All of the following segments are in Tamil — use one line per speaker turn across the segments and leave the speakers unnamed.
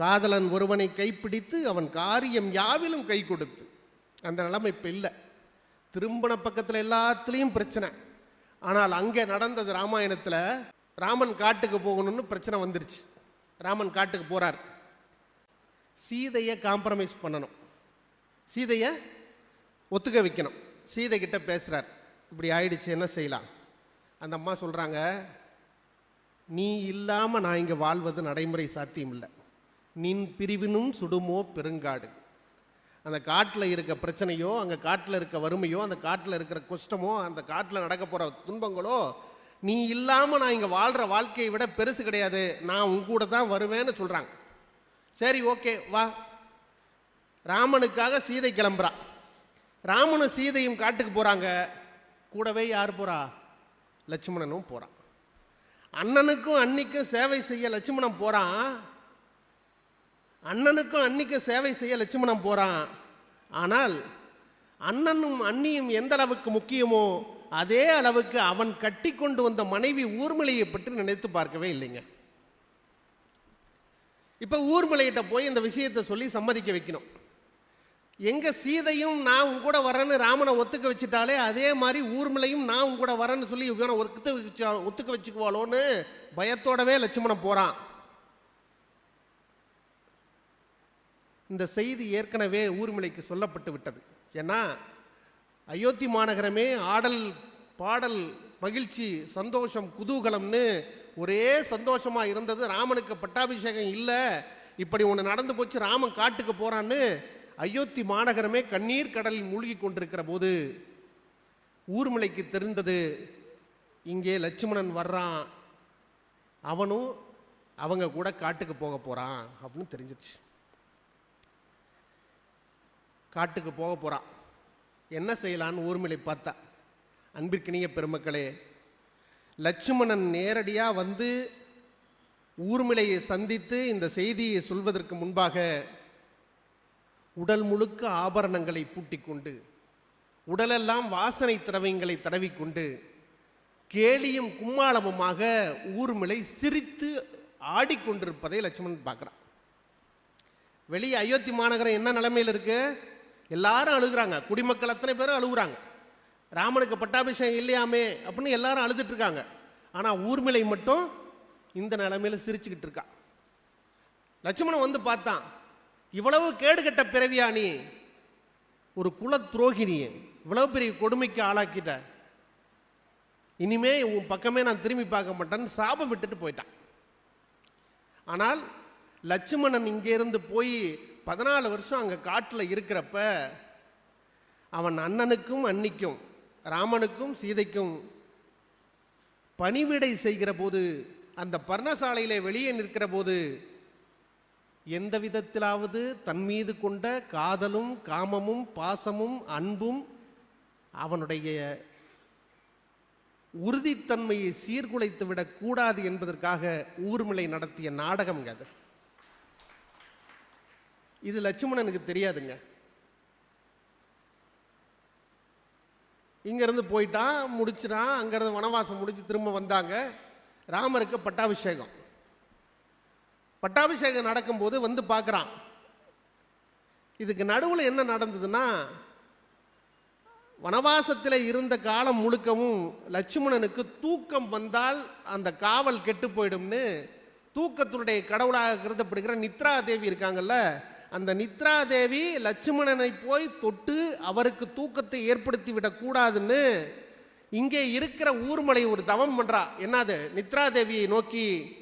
காதலன் ஒருவனை கைப்பிடித்து அவன் காரியம் யாவிலும் கை கொடுத்து. அந்த நிலைமை இப்போ இல்லை. திரும்பின பக்கத்தில் எல்லாத்துலேயும் பிரச்சனை. ஆனால் அங்கே நடந்தது ராமாயணத்தில் ராமன் காட்டுக்கு போகணும்னு பிரச்சனை வந்துருச்சு. ராமன் காட்டுக்கு போகிறார் சீதையை காம்ப்ரமைஸ் பண்ணணும். சீதையை ஒத்துக்க வைக்கணும். சீதை கிட்ட பேசுகிறார் இப்படி ஆயிடுச்சு என்ன செய்யலாம்? அந்த அம்மா சொல்கிறாங்க நீ இல்லாமல் நான் இங்கே வாழ்வது நடைமுறை சாத்தியம் இல்லை. நின் பிரிவினும் சுடுமோ பெருங்காடு. அந்த காட்டில் இருக்க பிரச்சனையோ அங்கே காட்டில் இருக்க வறுமையோ அந்த காட்டில் இருக்கிற கஷ்டமோ அந்த காட்டில் நடக்க போகிற துன்பங்களோ நீ இல்லாமல் நான் இங்கே வாழ்கிற வாழ்க்கையை விட பெருசு கிடையாது. நான் உங்கூட தான் வருவேன்னு சொல்கிறாங்க சரி ஓகே வா. ராமனுக்காக சீதை கிளம்புறா. ராமனும் சீதையும் காட்டுக்கு போகிறாங்க கூடவே யார் போகிறா லட்சுமணனும் போகிறான் அண்ணனுக்கும் அன்னிக்கும் சேவை செய்ய லட்சுமணன் போகிறான் அண்ணனுக்கும் அன்னிக்கும் சேவை செய்ய லட்சுமணன் போகிறான் ஆனால் அண்ணனும் அண்ணியும் எந்த அளவுக்கு முக்கியமோ அதே அளவுக்கு அவன் கட்டி கொண்டு வந்த மனைவி ஊர்மலையை பற்றி நினைத்து பார்க்கவே இல்லைங்க. இப்போ ஊர்மலையிட்ட போய் இந்த விஷயத்தை சொல்லி சம்மதிக்க வைக்கணும். எங்க சீதையும் நான் உன் கூட வரேன்னு ராமனை ஒத்துக்க வச்சுட்டாலே அதே மாதிரி ஊர்மலையும் நான் உன் கூட வரேன்னு சொல்லி இவனை ஒத்துக்க வச்சா ஒத்துக்க வச்சுக்குவாளோன்னு பயத்தோடவே லட்சுமணன் போறான். இந்த செய்தி ஏற்கனவே ஊர்மலைக்கு சொல்லப்பட்டு விட்டது. ஏன்னா அயோத்தி மாநகரமே ஆடல் பாடல் மகிழ்ச்சி சந்தோஷம் குதூகலம்னு ஒரே சந்தோஷமாக இருந்தது. ராமனுக்கு பட்டாபிஷேகம் இல்லை. இப்படி ஒன்று நடந்து போச்சு ராமன் காட்டுக்கு போகிறான்னு அயோத்தி மாநகரமே கண்ணீர் கடலில் மூழ்கி கொண்டிருக்கிற போது ஊர்மலைக்கு தெரிந்தது இங்கே லட்சுமணன் வர்றான். அவனும் அவங்க கூட காட்டுக்கு போக போகிறான் அப்படின்னு தெரிஞ்சிருச்சு. காட்டுக்கு போக போறான். என்ன செய்யலான்னு ஊர்மிளை பார்த்தா அன்பிற்கினிய பெருமக்களே லட்சுமணன் நேரடியாக வந்து ஊர்மிளையை சந்தித்து இந்த செய்தியை சொல்வதற்கு முன்பாக உடல் முழுக்க ஆபரணங்களை பூட்டிக்கொண்டு உடலெல்லாம் வாசனை திரவியங்களை தடவிக்கொண்டு கேலியும் கும்மாளமுமாக ஊர்மிளை சிரித்து ஆடிக்கொண்டிருப்பதை லட்சுமணன் பார்க்குறான். வெளியே அயோத்தி மாநகரம் என்ன நிலைமையில் இருக்கு? எல்லாரும் அழுகுறாங்க. குடிமக்கள் அத்தனை பேரும் அழுகுறாங்க. ராமனுக்கு பட்டாபிஷேகம் இல்லையாமே அப்படின்னு எல்லாரும் அழுதுட்டு இருக்காங்க. ஆனால் ஊர்மிளை மட்டும் இந்த நிலைமையில் சிரிச்சுக்கிட்டு இருக்கா. லட்சுமணன் வந்து பார்த்தான். இவ்வளவு கேடுகட்ட பிறவியா நீ? ஒரு குல துரோகிணியை இவ்வளவு பெரிய கொடுமைக்கு ஆளாக்கிட்ட. இனிமே உன் பக்கமே நான் திரும்பி பார்க்க மாட்டேன்னு சாபம் விட்டுட்டு போயிட்டான். ஆனால் லட்சுமணன் இங்கேருந்து போய் பதினாலு வருஷம் அங்கே காட்டில் இருக்கிறப்ப அவன் அண்ணனுக்கும் அன்னிக்கும் ராமனுக்கும் சீதைக்கும் பணிவிடை செய்கிற போது அந்த பர்ணசாலையில் வெளியே நிற்கிற போது எந்த விதத்திலாவது தன் மீது கொண்ட காதலும் காமமும் பாசமும் அன்பும் அவனுடைய உறுதித்தன்மையை சீர்குலைத்து விடக்கூடாது என்பதற்காக ஊர்மிளை நடத்திய நாடகம் அது. இது லட்சுமணனுக்கு தெரியாதுங்க. இங்கேருந்து போயிட்டான் முடிச்சிட்டான் அங்கேருந்து வனவாசம் முடிச்சு திரும்ப வந்தாங்க. ராமருக்கு பட்டாபிஷேகம். பட்டாபிஷேகம் நடக்கும்போது வந்து பார்க்குறான். இதுக்கு நடுவில் என்ன நடந்ததுன்னா வனவாசத்தில் இருந்த காலம் முழுக்கவும் லட்சுமணனுக்கு தூக்கம் வந்தால் அந்த காவல் கெட்டு போயிடும்னு தூக்கத்தினுடைய கடவுளாக கருதப்படுகிற நித்ரா தேவி இருக்காங்கல்ல அந்த நித்ரா தேவி லட்சுமணனை போய் தொட்டு அவருக்கு தூக்கத்தை ஏற்படுத்தி விடக்கூடாதுன்னு இங்கே இருக்கிற ஊர்மலை ஒரு தவம் பண்றா. என்னது? நித்ரா தேவியை நோக்கி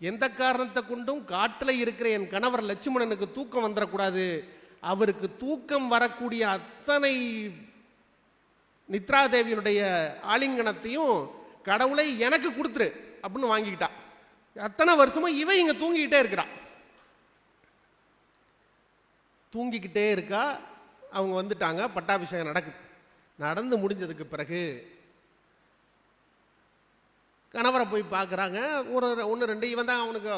எந்த காரணத்தை கொண்டும் காட்டில் இருக்கிற என் கணவர் லட்சுமணனுக்கு தூக்கம் வந்துடக்கூடாது அவருக்கு தூக்கம் வரக்கூடிய அத்தனை நித்ராதேவியினுடைய ஆலிங்கனத்தையும் கடவுளை எனக்கு கொடுத்துரு அப்படின்னு வாங்கிக்கிட்டா. அத்தனை வருஷமும் இவன் இங்கே தூங்கிக்கிட்டே இருக்கிறா தூங்கிக்கிட்டே இருக்கா அவங்க வந்துட்டாங்க பட்டாபிஷேகம் நடக்குது. நடந்து முடிஞ்சதுக்கு பிறகு கணவரை போய் பார்க்குறாங்க. ஒரு ஒன்று ரெண்டு இவன் தான் அவனுக்கு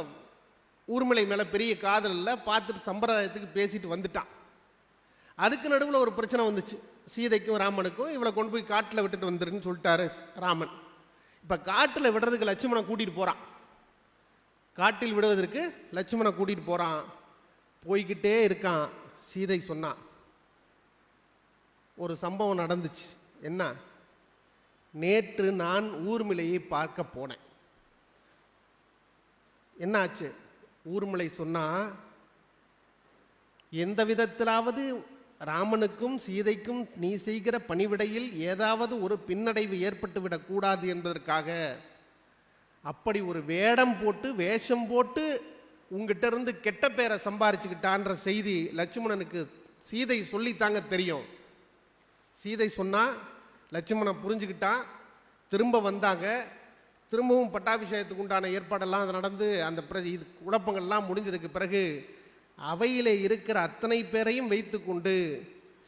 ஊர்மிளை மேலே பெரிய காதல் இல்லை பார்த்துட்டு சம்பிரதாயத்துக்கு பேசிட்டு வந்துட்டான். அதுக்கு நடுவில் ஒரு பிரச்சனை வந்துச்சு. சீதைக்கும் ராமனுக்கும் இவளை கொண்டு போய் காட்டில் விட்டுட்டு வந்துருன்னு சொல்லிட்டாரு ராமன். இப்போ காட்டில் விடுறதுக்கு லட்சுமணன் கூட்டிகிட்டு போகிறான் காட்டில் விடுவதற்கு லட்சுமணை கூட்டிகிட்டு போகிறான் போய்கிட்டே இருக்கான். சீதை சொன்னான் ஒரு சம்பவம் நடந்துச்சு. என்ன? நேற்று நான் ஊர்மிளையை பார்க்க போனேன். என்னாச்சு? ஊர்மிளை சொன்னா எந்த விதத்திலாவது ராமனுக்கும் சீதைக்கும் நீ செய்கிற பணிவிடையில் ஏதாவது ஒரு பின்னடைவு ஏற்பட்டு விடக்கூடாது என்பதற்காக அப்படி ஒரு வேடம் போட்டு வேஷம் போட்டு உங்ககிட்ட இருந்து கெட்ட பேரை சம்பாரிச்சுக்கிட்டான்ற செய்தி லட்சுமணனுக்கு சீதை சொல்லித்தாங்க தெரியும். சீதை சொன்னால் லட்சுமணன் புரிஞ்சுக்கிட்டான் திரும்ப வந்தாங்க. திரும்பவும் பட்டாபிஷேகத்துக்கு உண்டான ஏற்பாடெல்லாம் அது நடந்து அந்த பிர- இது குழப்பங்கள்லாம் முடிஞ்சதுக்கு பிறகு அவையிலே இருக்கிற அத்தனை பேரையும் வைத்துக்கொண்டு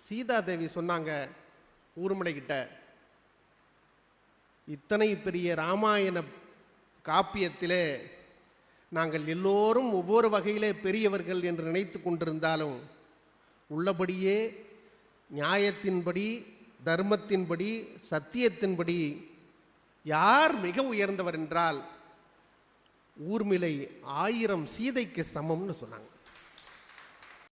சீதாதேவி சொன்னாங்க ஊர்மலை இத்தனை பெரிய ராமாயண காப்பியத்திலே நாங்கள் எல்லோரும் ஒவ்வொரு வகையிலே பெரியவர்கள் என்று நினைத்து கொண்டிருந்தாலும் உள்ளபடியே நியாயத்தின்படி தர்மத்தின்படி சத்தியத்தின்படி யார் மிக உயர்ந்தவர் என்றால் ஊர்மிளை ஆயிரம் சீதைக்கு சமம்னு சொன்னாங்க.